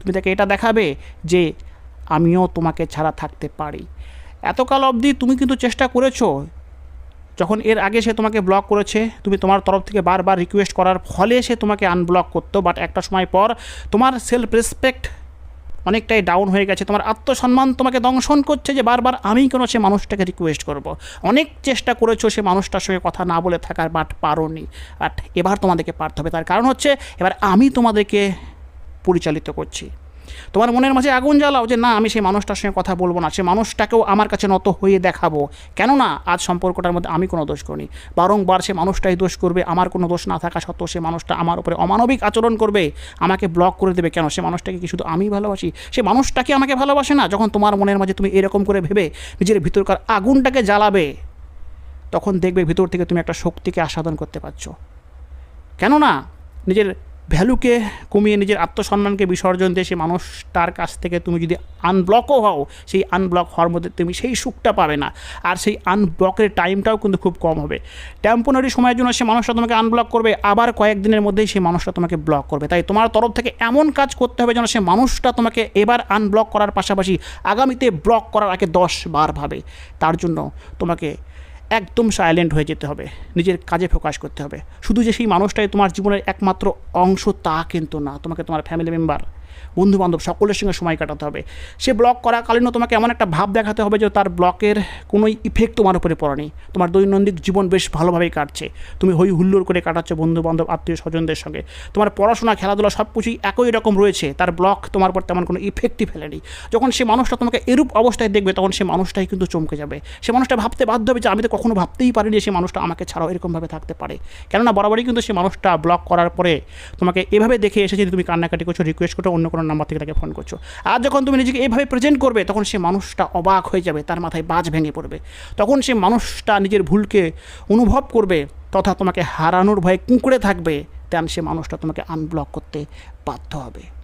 তুমি তাকে এটা দেখাবে যে আমিও তোমাকে ছাড়া থাকতে পারি। এতকাল অবধি তুমি কিন্তু চেষ্টা করেছ, যখন এর আগে সে তোমাকে ব্লক করেছে, তুমি তোমার তরফ থেকে বারবার রিকোয়েস্ট করার ফলে সে তোমাকে আনব্লক করতো বাট একটা সময় পর তোমার সেলফ রেসপেক্ট অনেকটাই ডাউন হয়ে গেছে, তোমার আত্মসম্মান তোমাকে দংশন করছে যে বারবার আমি কেন সে মানুষটাকে রিকোয়েস্ট করব। অনেক চেষ্টা করেছ সে মানুষটার সঙ্গে কথা না বলে থাকার বাট পারোনি। বাট এবার তোমাদেরকে পারতে হবে, তার কারণ হচ্ছে, এবার আমি তোমাদেরকে পরিচালিত করছি। তোমার মনের মাঝে আগুন জ্বালাও যে, না, আমি সেই মানুষটার সঙ্গে কথা বলব না। সে মানুষটাকেও আমার কাছে নত হয়ে দেখাবো। কেননা, আজ সম্পর্কটার মধ্যে আমি কোনো দোষ করিনি। বারংবার সে মানুষটাই দোষ করবে, আমার কোনো দোষ না থাকা সত্ত্বেও সে মানুষটা আমার উপরে অমানবিক আচরণ করবে, আমাকে ব্লক করে দেবে। কেন? সে মানুষটাকে কি শুধু আমি ভালোবাসি? সে মানুষটাকে আমাকে ভালোবাসে না? যখন তোমার মনের মাঝে তুমি এরকম করে ভেবে নিজের ভিতরকার আগুনটাকে জ্বালাবে, তখন দেখবে ভিতর থেকে তুমি একটা শক্তিকে আস্বাদন করতে পারছ। কেননা, নিজের ভ্যালুকে কমিয়ে নিজের আত্মসম্মানকে বিসর্জন দিয়ে সেই মানুষটার কাছ থেকে তুমি যদি আনব্লকও হও, সেই আনব্লক হওয়ার মধ্যে তুমি সেই সুখটা পাবে না। আর সেই আনব্লকের টাইমটাও কিন্তু খুব কম হবে। টেম্পোনারি সময়ের জন্য সে মানুষটা তোমাকে আনব্লক করবে, আবার কয়েকদিনের মধ্যেই সেই মানুষটা তোমাকে ব্লক করবে। তাই তোমার তরফ থেকে এমন কাজ করতে হবে যেন সে মানুষটা তোমাকে এবার আনব্লক করার পাশাপাশি আগামীতে ব্লক করার আগে দশ বার ভাবে। তার জন্য তোমাকে একদম সাইলেন্ট হয়ে যেতে হবে। নিজের কাজে ফোকাস করতে হবে। শুধু যে সেই মানুষটাই তোমার জীবনের একমাত্র অংশ তা কিন্তু না। তোমাকে তোমার ফ্যামিলি মেম্বার বন্ধু বান্ধব সকলের সঙ্গে সময় কাটাতে হবে। সে ব্লক করাকালীনও তোমাকে এমন একটা ভাব দেখাতে হবে যে তার ব্লকের কোনো ইফেক্ট তোমার উপরে পড়েনি। তোমার দৈনন্দিন জীবন বেশ ভালোভাবেই কাটছে। তুমি হই হুল্লোড় করে কাটাচ্ছ বন্ধু বান্ধব আত্মীয় স্বজনদের সঙ্গে। তোমার পড়াশোনা, খেলাধুলা সব কিছুই একই রকম রয়েছে। তার ব্লক তোমার উপর তেমন কোনো ইফেক্টই ফেলেনি। যখন সে মানুষটা তোমাকে এরূপ অবস্থায় দেখবে, তখন সে মানুষটাই কিন্তু চমকে যাবে। সে মানুষটা ভাবতে বাধ্য হবে যে আমি তো কখনো ভাবতেই পারিনি সে মানুষটা আমাকে ছাড়াও এরকমভাবে থাকতে পারে। কেননা বরাবরই কিন্তু সে মানুষটা ব্লক করার পরে তোমাকে এভাবে দেখে এসেছে যে তুমি কান্নাকাটি করছ রিকোয়েস্ট করো অন্য কোনো নাম্বার থেকে তাকে ফোন করছ। আর যখন তুমি নিজেকে এইভাবে প্রেজেন্ট করবে, তখন সে মানুষটা অবাক হয়ে যাবে, তার মাথায় বাজ ভেঙে পড়বে। তখন সে মানুষটা নিজের ভুলকে অনুভব করবে, তথা তোমাকে হারানোর ভয়ে কুঁকড়ে থাকবে তেমন সে মানুষটা তোমাকে আনব্লক করতে বাধ্য হবে।